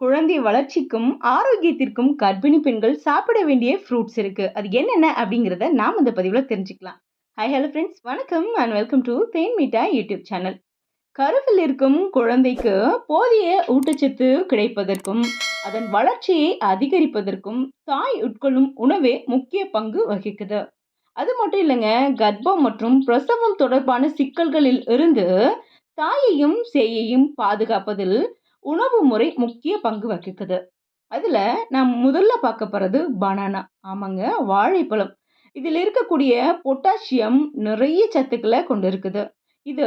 குழந்தை வளர்ச்சிக்கும் ஆரோக்கியத்திற்கும் கர்ப்பிணி பெண்கள் சாப்பிட வேண்டிய ஃப்ரூட்ஸ் இருக்கு. அது என்னென்ன அப்படிங்கிறத நாம் இந்த பதிவில் தெரிஞ்சுக்கலாம். ஹாய் ஹலோ ஃப்ரெண்ட்ஸ் வணக்கம் and welcome to than meetha YouTube channel கருவில் இருக்கும் குழந்தைக்கு போதிய ஊட்டச்சத்து கிடைப்பதற்கும் அதன் வளர்ச்சியை அதிகரிப்பதற்கும் தாய் உட்கொள்ளும் உணவே முக்கிய பங்கு வகிக்குது. அது மட்டும் இல்லைங்க கர்ப்பம் மற்றும் பிரசவம் தொடர்பான சிக்கல்களில் இருந்து தாயையும் சேயையும் பாதுகாப்பதில் உணவு முறை முக்கிய பங்கு வகிக்குது. அதில் நாம் முதல்ல பார்க்க போகிறது பனானா ஆமாங்க வாழைப்பழம். இதில் இருக்கக்கூடிய பொட்டாசியம் நிறைய சத்துக்களை கொண்டு இருக்குது இது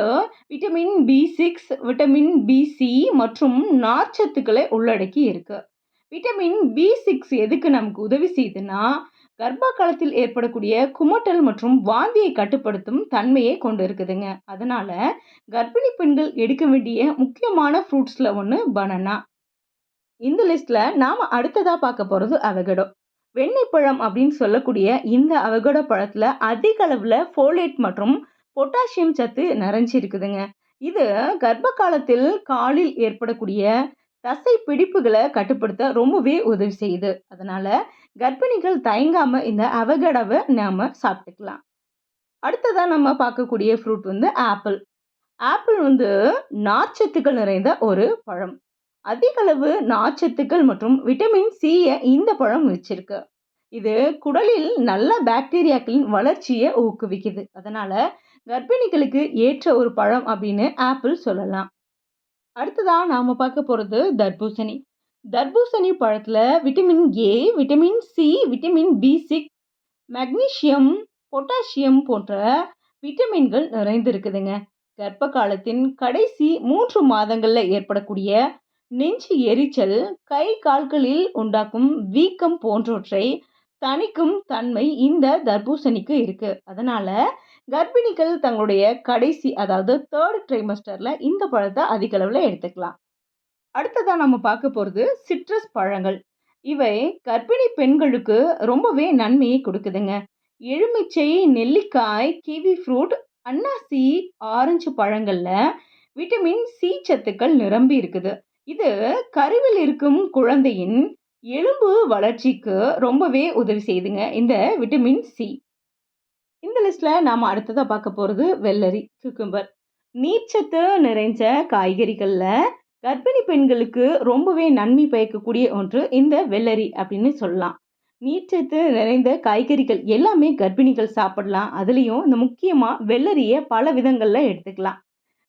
vitamin B six vitamin B C மற்றும் நார்ச்சத்துக்களை உள்ளடக்கி இருக்குது விட்டமின் பி சிக்ஸ் எதுக்கு நமக்கு உதவி செய்யுதுன்னா கர்ப்ப காலத்தில் ஏற்படக்கூடிய குமட்டல் மற்றும் வாந்தியை கட்டுப்படுத்தும் தன்மையை கொண்டு இருக்குதுங்க. அதனால கர்ப்பிணி பெண்கள் எடுக்க வேண்டிய முக்கியமான ஃப்ரூட்ஸில் ஒன்று பனானா இந்த லிஸ்ட்டில் நாம் அடுத்ததாக பார்க்க போகிறது அவகடோ. வெண்ணெய் பழம் அப்படின்னு சொல்லக்கூடிய இந்த அவகடோ பழத்தில் அதிக அளவில் ஃபோலேட் மற்றும் பொட்டாசியம் சத்து நிறைஞ்சிருக்குதுங்க. இது கர்ப்ப காலத்தில் காலில் ஏற்படக்கூடிய தசை பிடிப்புகளை கட்டுப்படுத்த ரொம்பவே உதவி செய்யுது. அதனால் கர்ப்பிணிகள் தயங்காமல் இந்த அவகடாவை நாம் சாப்பிட்டுக்கலாம். அடுத்ததாக நம்ம பார்க்கக்கூடிய ஃப்ரூட் வந்து ஆப்பிள் ஆப்பிள் வந்து நார்ச்சத்துக்கள் நிறைந்த ஒரு பழம். அதிக அளவு நார்ச்சத்துக்கள் மற்றும் விட்டமின் சியை இந்த பழம் வச்சிருக்கு. இது குடலில் நல்ல பாக்டீரியாக்களின் வளர்ச்சியை ஊக்குவிக்குது. அதனால் கர்ப்பிணிகளுக்கு ஏற்ற ஒரு பழம் அப்படின்னு ஆப்பிள் சொல்லலாம். அடுத்ததாக நாம் பார்க்க போகிறது தர்பூசணி. தர்பூசணி பழத்தில் vitamin A vitamin C vitamin B six magnesium potassium போன்ற விட்டமின்கள் நிறைந்திருக்குதுங்க. கர்ப்ப காலத்தின் கடைசி மூன்று மாதங்களில் ஏற்படக்கூடிய நெஞ்சு எரிச்சல் கை கால்களில் உண்டாக்கும் வீக்கம் போன்றவற்றை தணிக்கும் தன்மை இந்த தர்பூசணிக்கு இருக்குது அதனால் கர்ப்பிணிகள் தங்களுடைய கடைசி அதாவது தேர்ட் ட்ரைமஸ்டரில் இந்த பழத்தை அதிக அளவில் எடுத்துக்கலாம். அடுத்ததாக நம்ம பார்க்க போகிறது சிட்ரஸ் பழங்கள். இவை கர்ப்பிணி பெண்களுக்கு ரொம்பவே நன்மையை கொடுக்குதுங்க. எலுமிச்சை நெல்லிக்காய் கிவி ஃப்ரூட் அன்னாசி ஆரஞ்சு பழங்களில் விட்டமின் சி சத்துக்கள் நிரம்பி இருக்குது. இது கருவில் இருக்கும் குழந்தையின் எலும்பு வளர்ச்சிக்கு ரொம்பவே உதவி செய்யுதுங்க இந்த விட்டமின் சி லிஸ்ட்டில் நாம் அடுத்ததாக பார்க்க போகிறது வெள்ளரி குக்கும்பர் நீர்ச்சத்து நிறைஞ்ச காய்கறிகளில் கர்ப்பிணி பெண்களுக்கு ரொம்பவே நன்மை பயக்கக்கூடிய ஒன்று இந்த வெள்ளரி அப்படின்னு சொல்லலாம். நீர்ச்சத்து நிறைந்த காய்கறிகள் எல்லாமே கர்ப்பிணிகள் சாப்பிடலாம். அதுலேயும் இந்த முக்கியமாக வெள்ளரியை பல விதங்களில் எடுத்துக்கலாம்.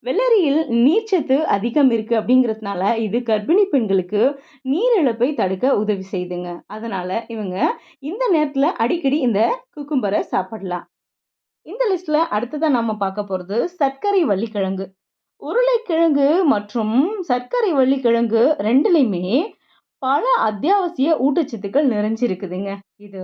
வெள்ளரியில் நீர்ச்சத்து அதிகம் இருக்குது அப்படிங்கிறதுனால இது கர்ப்பிணி பெண்களுக்கு நீரிழப்பை தடுக்க உதவி செய்துங்க. அதனால் இவங்க இந்த நேரத்தில் அடிக்கடி இந்த குக்கும்பரை சாப்பிடலாம். இந்த லிஸ்ட்டில் அடுத்ததாக நம்ம பார்க்க போகிறது சர்க்கரை வள்ளிக்கிழங்கு. உருளைக்கிழங்கு மற்றும் சர்க்கரை வள்ளிக்கிழங்கு ரெண்டுலேயுமே பல அத்தியாவசிய ஊட்டச்சத்துக்கள் நிறைஞ்சிருக்குதுங்க. இது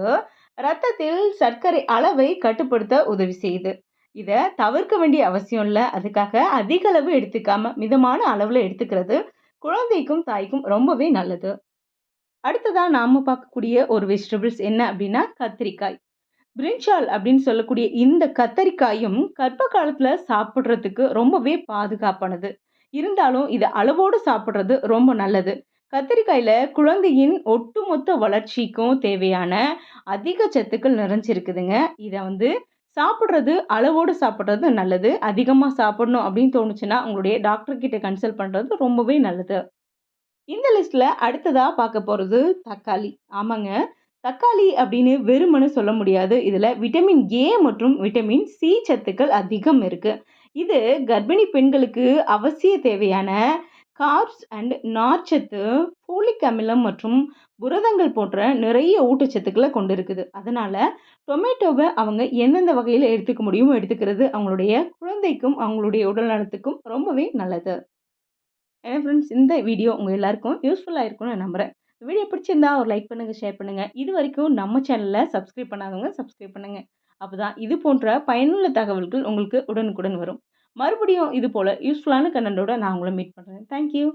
ரத்தத்தில் சர்க்கரை அளவை கட்டுப்படுத்த உதவி செய்யுது. இதை தவிர்க்க வேண்டிய அவசியம் இல்லை. அதுக்காக அதிக அளவு எடுத்துக்காம மிதமான அளவில் எடுத்துக்கிறது குழந்தைக்கும் தாய்க்கும் ரொம்பவே நல்லது. அடுத்ததாக நாம் பார்க்கக்கூடிய ஒரு வெஜிடபிள்ஸ் என்ன அப்படின்னா கத்திரிக்காய். பிரிஞ்சால் அப்படின்னு சொல்லக்கூடிய இந்த கத்தரிக்காயும் கர்ப்ப காலத்தில் சாப்பிட்றதுக்கு ரொம்பவே பாதுகாப்பானது. இருந்தாலும் இது அளவோடு சாப்பிட்றது ரொம்ப நல்லது. கத்திரிக்காயில் குழந்தையின் ஒட்டுமொத்த வளர்ச்சிக்கும் தேவையான அதிக சத்துக்கள் நிறைஞ்சிருக்குதுங்க. இதை வந்து சாப்பிட்றது அளவோடு சாப்பிட்றது நல்லது. அதிகமாக சாப்பிடணும் அப்படின்னு தோணுச்சுன்னா உங்களுடைய டாக்டர் கிட்ட கன்சல்ட் பண்ணுறது ரொம்பவே நல்லது. இந்த லிஸ்ட்டில் அடுத்ததாக பார்க்க போகிறது தக்காளி. ஆமாங்க. தக்காளி அப்படின்னு வெறுமனு சொல்ல முடியாது. இதில் விட்டமின் ஏ மற்றும் விட்டமின் சி சத்துக்கள் அதிகம் இருக்குது இது கர்ப்பிணி பெண்களுக்கு அவசிய தேவையான கார்ப்ஸ் அண்ட் நார்ச்சத்து ஃபோலிக் அமிலம் மற்றும் புரதங்கள் போன்ற நிறைய ஊட்டச்சத்துக்களை கொண்டு இருக்குது அதனால் டொமேட்டோவை அவங்க எந்தெந்த வகையில் எடுத்துக்க முடியுமோ எடுத்துக்கிறது அவங்களுடைய குழந்தைக்கும் அவங்களுடைய உடல் நலத்துக்கும் ரொம்பவே நல்லது. ஏன்னா ஃப்ரெண்ட்ஸ் இந்த வீடியோ உங்கள் எல்லாருக்கும் யூஸ்ஃபுல்லாக இருக்கும்னு நான் நம்புகிறேன் வீடியோ பிடிச்சிருந்தா ஒரு லைக் பண்ணுங்கள் ஷேர் பண்ணுங்கள் இது வரைக்கும் நம்ம சேனலில் சப்ஸ்கிரைப் பண்ணாதவங்க சப்ஸ்கிரைப் பண்ணுங்கள் அப்போ தான் இது போன்ற பயனுள்ள தகவல்கள் உங்களுக்கு உடனுக்குடன் வரும். மறுபடியும் இது போல் யூஸ்ஃபுல்லான கண்டென்ட்டோட நான் உங்களை மீட் பண்ணுறேன் தேங்க்யூ